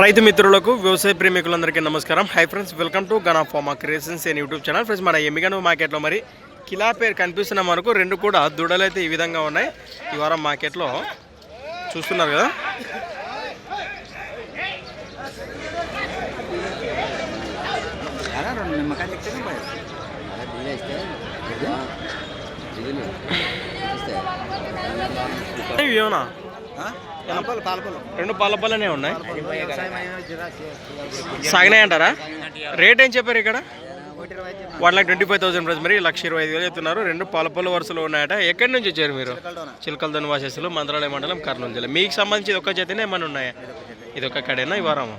రైతు మిత్రులకు వ్యవసాయ ప్రేమికులందరికీ నమస్కారం. Hi friends welcome to Gana pharma creations and YouTube channel friends మన ఎమ్మిగను మార్కెట్లో మరి కిలా పేరు కనిపిస్తున్న మనకు రెండు కూడా దూడలు అయితే ఈ విధంగా ఉన్నాయి. ఈ వారం మార్కెట్లో చూస్తున్నారు కదా? ఏమన్నా? రెండు పాలపల్లనే ఉన్నాయి. సాగినాయి అంటారా రేట్ ఏం చెప్పారు ఇక్కడ? One lakh twenty five thousand price మరి లక్ష ఇరవై ఐదు వేలు చెప్తున్నారు. రెండు పాలపల్లి వరుసలో ఉన్నాయట. ఎక్కడి నుంచి వచ్చారు మీరు? చిలకలదొని. వాసేసులు మంత్రాలయ మండలం కర్నూలు జిల్లా. మీకు సంబంధించి ఒక్క చేతనే ఏమైనా ఉన్నాయా? ఇది ఒక్క కడేనా? వారం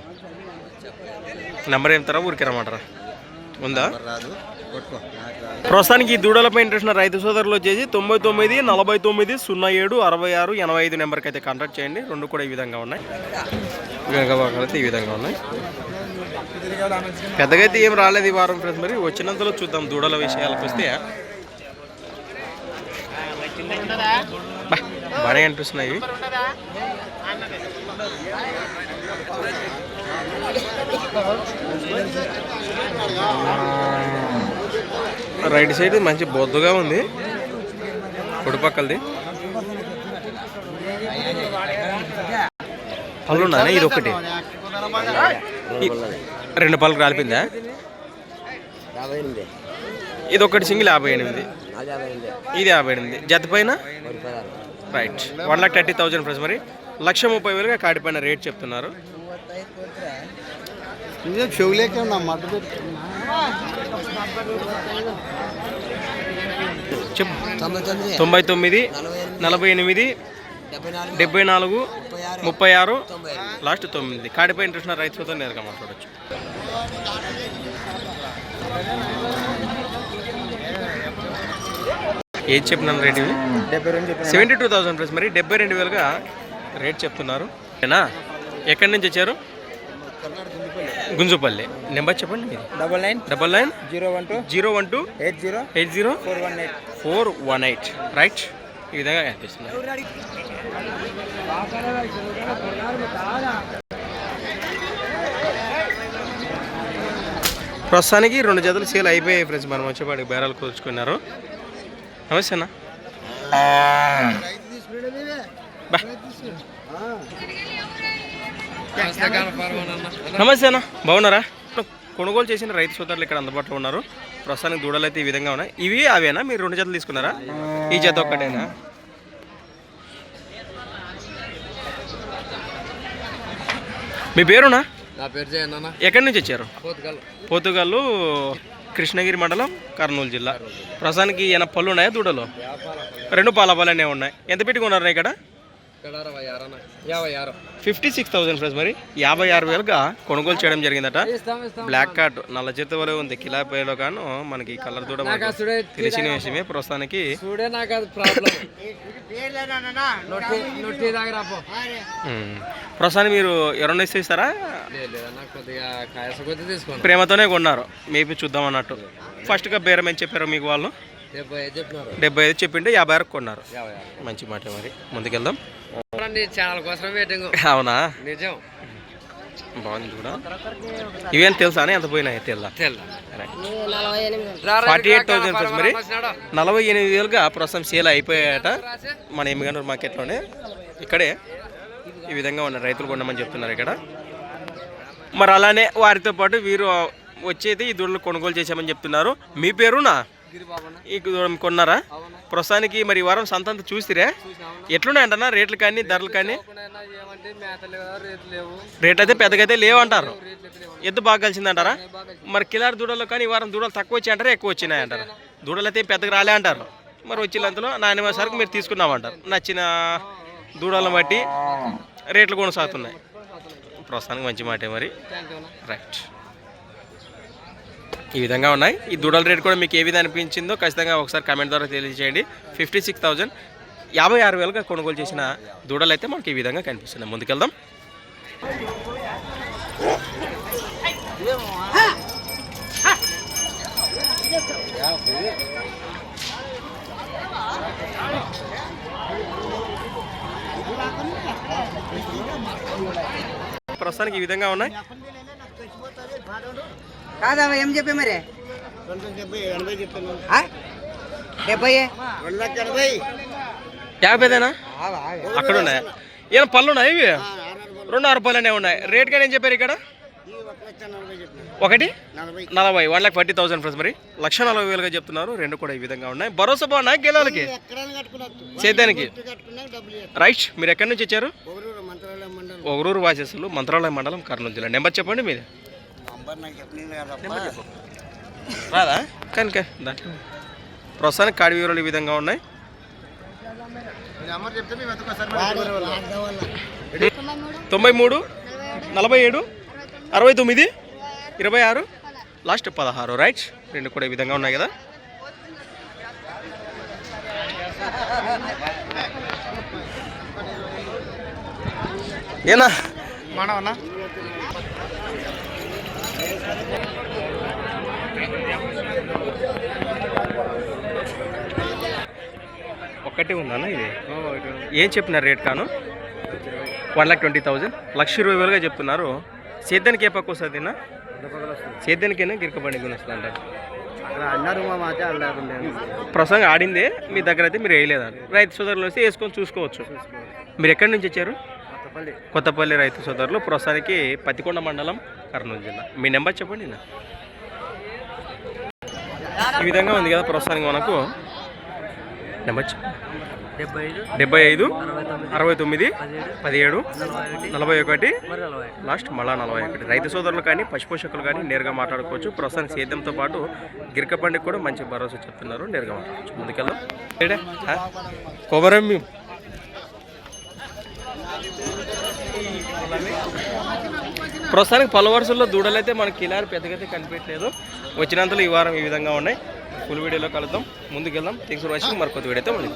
నెంబర్ ఏం తరా ఊరికి రమ్మంటారా? ఉందా? ప్రస్తుతానికి ఈ దూడలపై ఇంట్రెస్ట్ ఉన్న రైతు సోదరులు వచ్చేసి తొంభై తొమ్మిది నలభై తొమ్మిది సున్నా ఏడు అరవై ఆరు ఎనభై ఐదు నెంబర్కి అయితే కాంటాక్ట్ చేయండి. రెండు కూడా ఈ విధంగా ఉన్నాయి. ఈ విధంగా ఉన్నాయి. పెద్దగా అయితే ఏం రాలేదు ఈ వారం ఫ్రెండ్స్ మరి. వచ్చినంతలో చూద్దాం దూడల విషయాలకు వస్తే. బాగా బాగానే అనిపిస్తున్నాయి ఇవి. రైట్ సైడ్ మంచి బొద్దుగా ఉంది. కుడిపక్కలది పళ్ళు ఉన్నాయా ఇది ఒకటి రెండు పళ్ళకు రాలిపోయిందా? ఇది ఒకటి సింగిల్ యాభై ఎనిమిది. ఇది యాభై ఎనిమిది. జత పైన? Right. One lakh thirty thousand price మరి. లక్ష ముప్పై వేలుగా కాడి పైన రేట్ చెప్తున్నారు. చెవులేకే చెప్పు తొంభై తొమ్మిది. నలభై ఎనిమిది. డెబ్బై నాలుగు. ముప్పై ఆరు. లాస్ట్ తొమ్మిది. కాడిపై ఇంట్రెస్ట్ ఉన్న రైతులతో నేరుగా మాట్లాడచ్చు. ఏది చెప్పినాను రేట్ ఇవి? డెబ్బై రెండు సెవెంటీ టూ థౌసండ్ ప్లస్ మరి డెబ్బై రెండు వేలుగా రేట్ చెప్తున్నారు. ఓకేనా? ఎక్కడి నుంచి వచ్చారు? గుంజుపల్లి. నెంబర్ చెప్పండి మీది double nine double nine zero one two zero one two eight zero eight zero four one eight. Four one eight. Right? ఈ విధంగా కనిపిస్తుంది. ప్రస్తుతానికి రెండు జతలు సేల్ అయిపోయాయి ఫ్రెండ్స్. మనం వచ్చేపాటికి బేరాలు కూర్చుకున్నారు. నమస్తే అన్న. నమస్తే అన్న. బాగున్నారా? కొనుగోలు చేసిన రైతు సోదరులు ఇక్కడ అందుబాటులో ఉన్నారు. ప్రస్తుతానికి దూడలు అయితే ఈ విధంగా ఉన్నాయి. ఇవి అవేనా? మీరు రెండు జతలు తీసుకున్నారా? ఈ జత ఒక్కటేనా? మీ పేరునా? నా పేరు జయన్న ఎక్కడి నుంచి వచ్చారు? పోతుగల్లు. కృష్ణగిరి మండలం కర్నూలు జిల్లా. ప్రస్తుతానికి ఈయన పళ్ళు ఉన్నాయా దూడలు? రెండు పాల పాలనే ఉన్నాయి. ఎంత పెట్టుకున్నారు ఇక్కడ? ఫిఫ్టీ సిక్స్ థౌసండ్ ఫ్రెండ్స్ మరి. యాభై ఆరు వేలుగా కొనుగోలు చేయడం జరిగిందట. బ్లాక్ కార్ట్ నల్ల చేత వలె ఉంది. కిలాపేలో కాను మనకి కలర్ దూడ తెలిసిన విషయమే. ప్రస్తుతానికి ప్రస్తుతానికి మీరు ఎవరన్నా ఇస్తే ఇస్తారా? ప్రేమతోనే కొన్నారు. మేబీ చూద్దాం అన్నట్టు. ఫస్ట్గా బేరం ఏం చెప్పారు మీకు వాళ్ళు? డెబ్బై ఐదు చెప్పింటే యాభై ఆరుకు కొన్నారు. మంచి మాట మరి. ముందుకెళ్దాం. ఛానల్ కోసం అవునా? నిజం. బాగుంది కూడా ఇవేం తెలుసా అని ఎంత పోయినాయి తెల్లా? తెల్ల. ఫార్టీ ఎయిట్ థౌసండ్ ప్లస్ మరి. నలభై ఎనిమిది వేలుగా ప్రస్తుతం సేల్ అయిపోయాయట. మన ఎమ్మిగనూరు మార్కెట్లోనే. ఇక్కడే ఈ విధంగా ఉన్న రైతులు కొనమని చెప్తున్నారు ఇక్కడ. మరి అలానే వారితో పాటు వీరు వచ్చేది ఈ దూడలు కొనుగోలు చేశామని చెప్తున్నారు. మీ పేరునా? కొన్నారా? ప్రస్తుతానికి మరి వారం సంతంత చూసిరే. ఎట్లున్నాయంటన్నా? రేట్లు కానీ ధరలు కానీ? రేట్లు అయితే పెద్దగా అయితే లేవంటారు. ఎద్దు బాగా కలిసిందంటారా? మరి కిలార్ దూడల్లో కానీ ఈ వారం దూడలు తక్కువ వచ్చాయి అంటారా ఎక్కువ వచ్చినాయి అంటారు దూడలు అయితే పెద్దగా రాలే అంటారు. మరి వచ్చినంతలో నాణ్యమైన సరుకు మీరు తీసుకున్నామంటారు. నచ్చిన దూడలను బట్టి రేట్లు కొనసాగుతున్నాయి. ప్రస్తుతానికి మంచి మాటే మరి. రైట్. ఈ విధంగా ఉన్నాయి. ఈ దూడల రేట్ కూడా మీకు ఏ విధంగా అనిపించిందో ఖచ్చితంగా ఒకసారి కమెంట్ ద్వారా తెలియజేయండి. ఫిఫ్టీ సిక్స్ థౌజండ్ యాభై ఆరు వేలుగా కొనుగోలు చేసిన దూడలు అయితే మనకి ఈ విధంగా కనిపిస్తుంది ముందుకెళ్దాం. ప్రస్తుతానికి ఈ విధంగా ఉన్నాయి. కాదా ఏం చెప్పే మరి? డెబ్బై యాభైదేనా అక్కడ ఉన్నాయి? ఏమైనా పళ్ళు ఉన్నాయి ఇవి? రెండు ఆరు పళ్ళు. అనేవి ఉన్నాయి. రేట్ కానీ ఏం చెప్పారు ఇక్కడ? ఒకటి? నలభై. One lakh forty thousand friends మరి. లక్ష నలభై వేలుగా చెప్తున్నారు. రెండు కూడా ఈ విధంగా ఉన్నాయి. భరోసా బాగున్నాయి గెలవలకి సేద్యానికి రైట్ మీరు ఎక్కడి నుంచి వచ్చారు? ఒకరూరు వాసేసులు మంత్రాలయ మండలం కర్నూలు జిల్లా. నెంబర్ చెప్పండి మీది. రాదా? కనుక దాంట్లో ప్రస్తుతానికి కాడి వివరాలు ఈ విధంగా ఉన్నాయి. తొంభై మూడు నలభై ఏడు అరవై తొమ్మిది ఇరవై ఆరు లాస్ట్ పదహారు. రైట్ రెండు కూడా ఈ విధంగా ఉన్నాయి కదా. ఏనా? మనవన్నా ఒక్కటే ఉందన్న ఇది? ఏం చెప్పినారు రేట్ కాను? One lakh twenty thousand. లక్ష ఇరవై వేలుగా చెప్తున్నారు. సేద్యానికి ఏ పక్క వస్తుంది అన్న సేద్యానికైనా? గిరకబండి వస్తుంది అన్నారు ప్రసంగం ఆడిందే మీ దగ్గర అయితే మీరు వేయలేదండి రైతు సోదరులు వస్తే వేసుకొని చూసుకోవచ్చు. మీరు ఎక్కడి నుంచి వచ్చారు? కొత్తపల్లి రైతు సోదరులు ప్రస్తుతానికి పత్తికొండ మండలం కర్నూలు జిల్లా. మీ నెంబర్ చెప్పండి నా. ఈ విధంగా ఉంది కదా ప్రస్తుతానికి మనకు. నెంబర్ చెప్పండి డెబ్బై ఐదు అరవై తొమ్మిది పదిహేడు నలభై ఒకటి లాస్ట్ మళ్ళా నలభై ఒకటి. రైతు సోదరులు కానీ పశుపోషకులు కానీ నేరుగా మాట్లాడుకోవచ్చు. ప్రస్తుతానికి సేద్యంతో పాటు గిరక పండుగ కూడా మంచి భరోసా చెప్తున్నారు. నేరుగా మాట్లాడవచ్చు ముందుకెళ్దాం. ఏడే? ప్రస్తుతానికి పలు వరుసల్లో అయితే మనకి కిలారి పెద్దగా అయితే కనిపించలేదు వచ్చినంతలో ఈ వారం ఈ విధంగా ఉన్నాయి. ఫుల్ వీడియోలో కలుద్దాం. ముందుకెళ్దాం. థింగ్స్ వాచింగ్ మరి కొత్త వీడియో అయితే మళ్ళీ